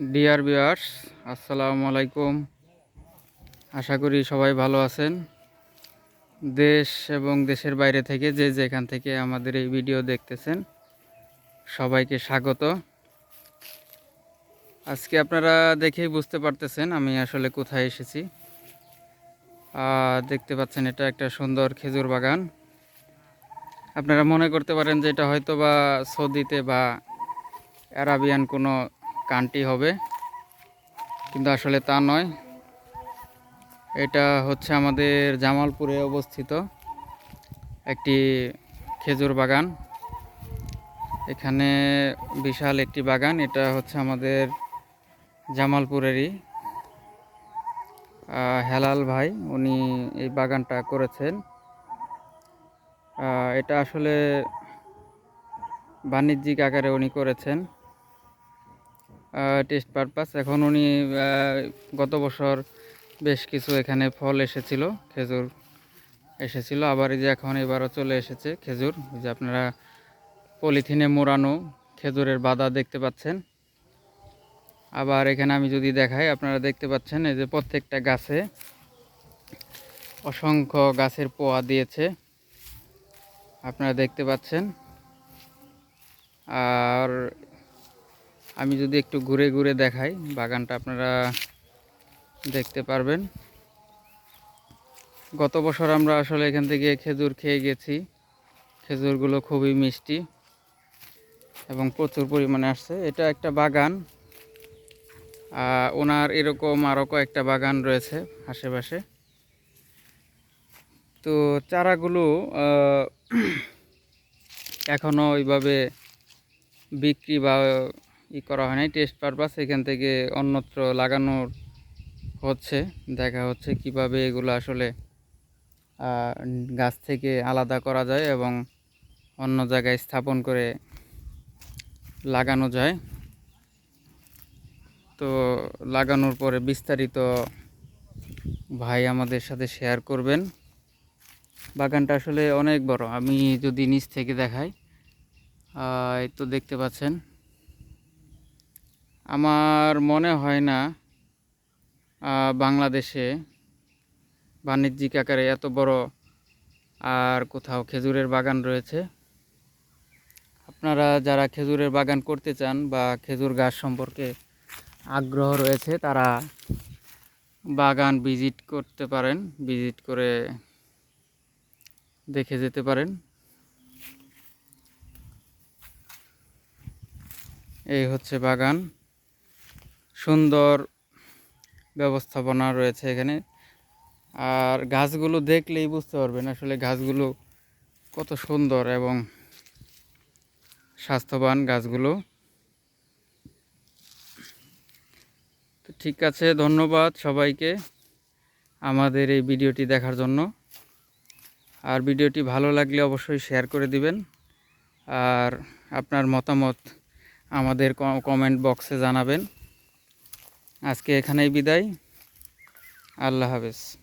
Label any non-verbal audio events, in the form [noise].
Deer বিয়ার্স আসসালামু আলাইকুম। আশা করি সবাই ভালো আছেন। দেশ এবং দেশের বাইরে থেকে যে যেখান থেকে আমাদের এই ভিডিও দেখতেছেন, সবাইকে স্বাগত। আজকে আপনারা দেখেই বুঝতে পারতেছেন আমি আসলে কোথায় এসেছি। দেখতে পাচ্ছেন এটা একটা সুন্দর খেজুর বাগান। আপনারা মনে করতে পারেন যে এটা হয়তো বা সৌদিতে বা অ্যারাবিয়ান কোনো কান্ট্রি হবে। কিন্তু আসলে তা নয়। এটা হচ্ছে আমাদের জামালপুরে অবস্থিত একটি খেজুর বাগান। এখানে বিশাল একটি বাগান। এটা হচ্ছে আমাদের জামালপুরেরই হেলাল ভাই উনি এই বাগানটা করেছেন। এটা আসলে বাণিজ্যিক আকারে উনি করেছেন। টেস্ট পারপাস এখন উনি গত বছর বেশ কিছু এখানে ফল এসেছিল, খেজুর এসেছিল। আবার এই যে এখন এবারও চলে এসেছে খেজুর। যে আপনারা পলিথিনে মোড়ানো খেজুরের বাদা দেখতে পাচ্ছেন। আবার এখানে আমি যদি দেখাই, আপনারা দেখতে পাচ্ছেন এই যে প্রত্যেকটা গাছে অসংখ্য গাছের পোয়া দিয়েছে। আপনারা দেখতে পাচ্ছেন। আর আমি যদি একটু ঘুরে ঘুরে দেখাই, বাগানটা আপনারা দেখতে পারবেন। গত বছর আমরা আসলে এখান থেকে খেজুর খেয়ে গেছি। খেজুরগুলো খুবই মিষ্টি এবং প্রচুর পরিমাণে আসছে। এটা একটা বাগান। ওনার এরকম আরও কয়েকটা বাগান রয়েছে আশেপাশে। তো চারাগুলো [clears throat] এখনও ওইভাবে বিক্রি বা ই করা হয় নাই টেস্ট পারপাস এখান থেকে অন্যত্র লাগানোর হচ্ছে। দেখা হচ্ছে কীভাবে এগুলো আসলে গাছ থেকে আলাদা করা যায় এবং অন্য জায়গায় স্থাপন করে লাগানো যায়। তো লাগানোর পরে বিস্তারিত ভাই আমাদের সাথে শেয়ার করবেন। বাগানটা আসলে অনেক বড়, আমি যদি নিচ থেকে দেখাই তো দেখতে পাচ্ছেন। আমার মনে হয় না বাংলাদেশে বাণিজ্যিক আকারে এত বড় আর কোথাও খেজুরের বাগান রয়েছে। আপনারা যারা খেজুরের বাগান করতে চান বা খেজুর গাছ সম্পর্কে আগ্রহ রয়েছে, তারা বাগান ভিজিট করতে পারেন, ভিজিট করে দেখে যেতে পারেন। এই হচ্ছে বাগান। সুন্দর ব্যবস্থাপনা রয়েছে এখানে। আর গাছগুলো দেখলেই বুঝতে পারবেন আসলে গাছগুলো কত সুন্দর এবং স্বাস্থ্যবান গাছগুলো। তো ঠিক আছে, ধন্যবাদ সবাইকে আমাদের এই ভিডিওটি দেখার জন্য। আর ভিডিওটি ভালো লাগলে অবশ্যই শেয়ার করে দিবেন। আর আপনার মতামত আমাদের কমেন্ট বক্সে জানাবেন। আজকে এখানেই বিদায়। আল্লাহ হাফেজ।